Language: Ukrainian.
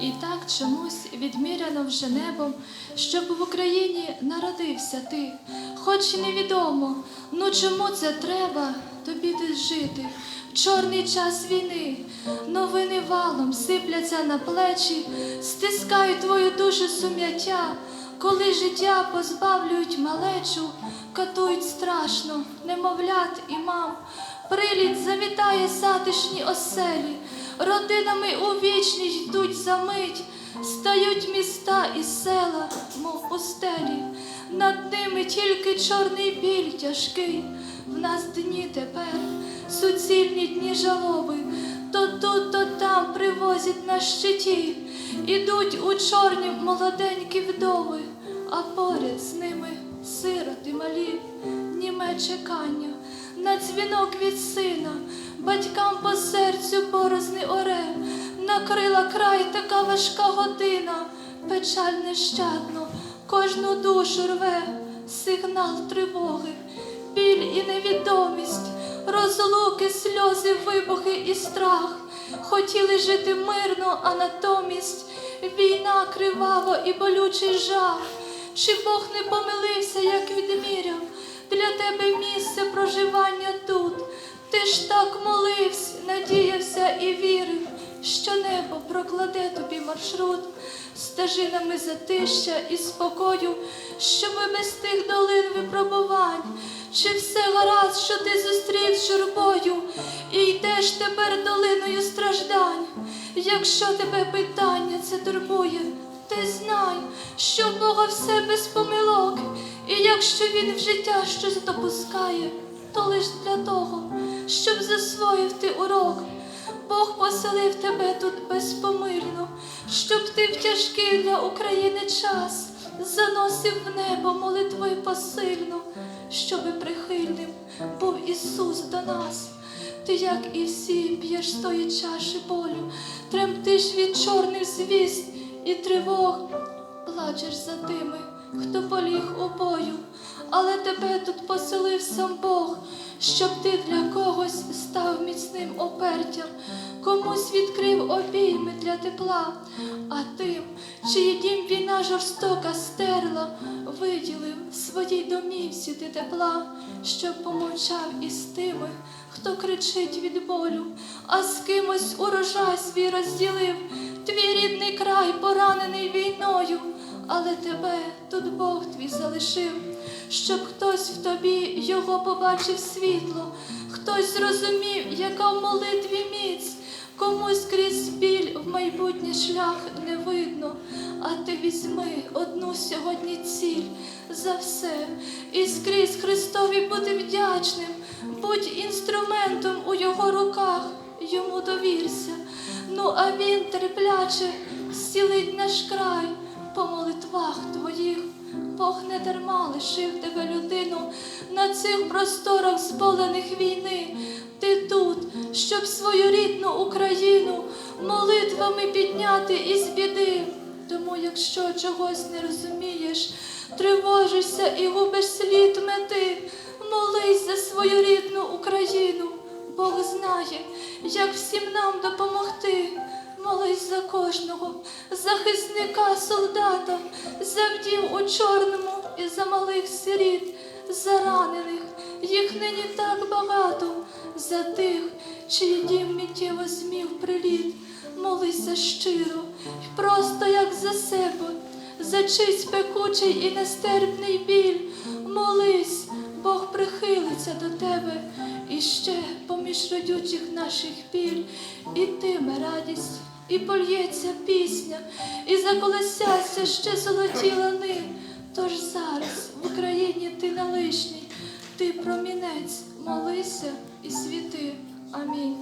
І так чомусь відміряно вже небом, щоб в Україні народився ти. Хоч і невідомо, ну чому це треба тобі жити. В чорний час війни новини валом сипляться на плечі, стискають твою душу сум'яття, коли життя позбавлюють малечу, катують страшно, немовлят і мам. Приліт завітає затишні оселі, родинами у вічність йдуть за мить, стають міста і села, мов пустелі, над ними тільки чорний біль тяжкий. В нас дні тепер суцільні дні жалоби, то тут, то там привозять на щиті, ідуть у чорні молоденькі вдови, а поряд з ними сироти малі, німе чекання на дзвінок від сина, батькам серцю оре, накрила край така важка година, печаль нещадно, кожну душу рве, сигнал тривоги, біль і невідомість, розлуки, сльози, вибухи і страх. Хотіли жити мирно, а натомість війна кривава і болючий жах. Чи Бог не помилився, як відміряв для тебе місце проживання тут? Ти ж так молився, надіявся і вірив, що небо прокладе тобі маршрут стежинами затища і спокою, щоби без тих долин випробувань. Чи все гаразд, що ти зустрів з журбою і йдеш тепер долиною страждань? Якщо тебе питання це турбує, ти знай, що в Бога все без помилок, і якщо він в життя щось допускає, то лиш для того, щоб засвоїв ти урок. Бог поселив тебе тут безпомильно, щоб ти в тяжкий для України час заносив в небо молитвою посильно, щоби прихильним був Ісус до нас. Ти, як і всі, п'єш з тої чаші болю, тремтиш від чорних звіст і тривог, плачеш за тими, хто поліг у але тебе тут поселив сам Бог, щоб ти для когось став міцним опертям, комусь відкрив обійми для тепла, а тим, чиї дім війна жорстока стерла, виділив своїй домівці ти тепла, щоб помовчав із тими, хто кричить від болю, а з кимось урожай свій розділив, твій рідний край поранений війною, але тебе тут Бог твій залишив, щоб хтось в тобі його побачив світло, хтось зрозумів, яка в молитві міць. Комусь крізь біль в майбутнє шлях не видно, а ти візьми одну сьогодні ціль за все і скрізь Христові бути вдячним, будь інструментом у його руках, йому довірся. Ну а він терпляче зцілить наш край по молитвах твоїх. Бог не дарма лишив тебе людину на цих просторах зболених війни. Ти тут, щоб свою рідну Україну молитвами підняти із біди. Тому, якщо чогось не розумієш, тривожишся і губиш слід мети, молись за свою рідну Україну. Бог знає, як всім нам допомогти. Молись за кожного захисника, солдата, за вдів у чорному і за малих сиріт, за ранених, їх нині так багато, за тих, чиї дім миттєво змів приліт. Молися щиро, й просто як за себе, за чийсь пекучий і нестерпний біль. Молись, Бог прихилиться до тебе, і ще поміж родючих наших біль, ітиме радість, і польється пісня, і заколесяться ще золоті лани. Тож зараз в Україні ти не лишній, ти промінець, молися і світи. Амінь.